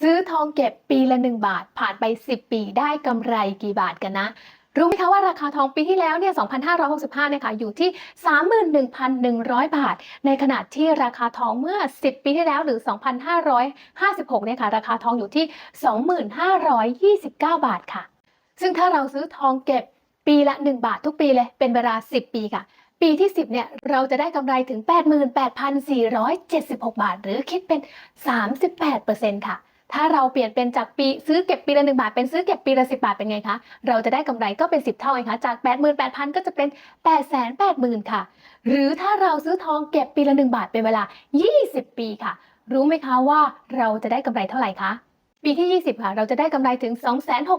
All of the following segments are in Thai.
ซื้อทองเก็บปีละ 1 บาท ผ่านไป 10 ปีได้กำไรกี่บาทกันนะ รู้ไหมคะว่าราคาทองปีที่แล้วเนี่ย 2,565เนี่ยค่ะอยู่ที่ 31,100 บาท ในขณะที่ราคาทองเมื่อ 10 ปีที่แล้วหรือ 2,556เนี่ยค่ะราคาทองอยู่ที่ 2,529 บาทค่ะ ซึ่งถ้าเราซื้อทองเก็บปีละ 1 บาททุกปีเลยเป็นเวลา 10 ปีค่ะปีที่ 10 เนี่ย เราจะได้กำไรถึง 88,476 บาท หรือคิดเป็น 38%ค่ะ ถ้าเราเปลี่ยนเป็นจากปีซื้อเก็บปีละ1บาท เป็นซื้อเก็บปีละ10บาทเป็นไงคะ เราจะได้กำไรก็เป็น10เท่าเองคะจาก88,000ก็จะเป็น880,000ค่ะ หรือถ้าเราซื้อทองเก็บปีละ1บาทเป็นเวลา20ปีค่ะ รู้ไหมคะว่าเราจะได้กำไรเท่าไหร่คะปีที่ 20 ค่ะ เราจะได้กำไรถึง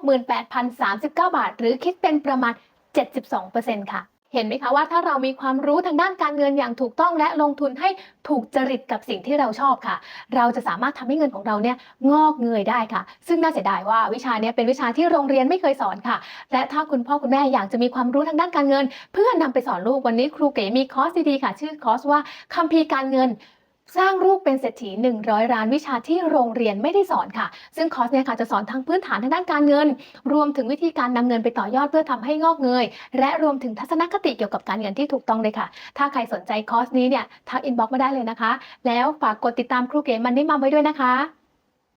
268,039 บาท หรือคิดเป็นประมาณ 72%ค่ะ เห็นไหมคะว่าถ้าเรามีความรู้ทางด้านการเงินอย่างถูกต้องและลงทุนให้ถูกจริตกับสิ่งที่เราชอบค่ะ เราจะสามารถทำให้เงินของเราเนี่ยงอกเงยได้ค่ะ ซึ่งน่าเสียดายว่าวิชาเนี้เป็นวิชาที่โรงเรียนไม่เคยสอนค่ะ และถ้าคุณพ่อคุณแม่อยากจะมีความรู้ทางด้านการเงิน เพื่อนำไปสอนลูกวันนี้ครูเก๋มีคอร์สดีๆค่ะ ชื่อคอร์สว่าคัมภีร์การเงิน สร้างลูกเป็นเศรษฐี 100ร้านวิชาที่โรงเรียนไม่ได้สอนค่ะ ซึ่งคอร์สเนี่ยค่ะจะสอนทั้งพื้นฐานทางด้านการเงิน รวมถึงวิธีการนำเงินไปต่อยอดเพื่อทำให้งอกเงย และรวมถึงทัศนคติเกี่ยวกับการเงินที่ถูกต้องเลยค่ะ ถ้าใครสนใจคอร์สนี้เนี่ยทักอินบ็อกซ์มาได้เลยนะคะ แล้วฝากกดติดตามครูเก๋มันนี่มาไว้ด้วยนะคะ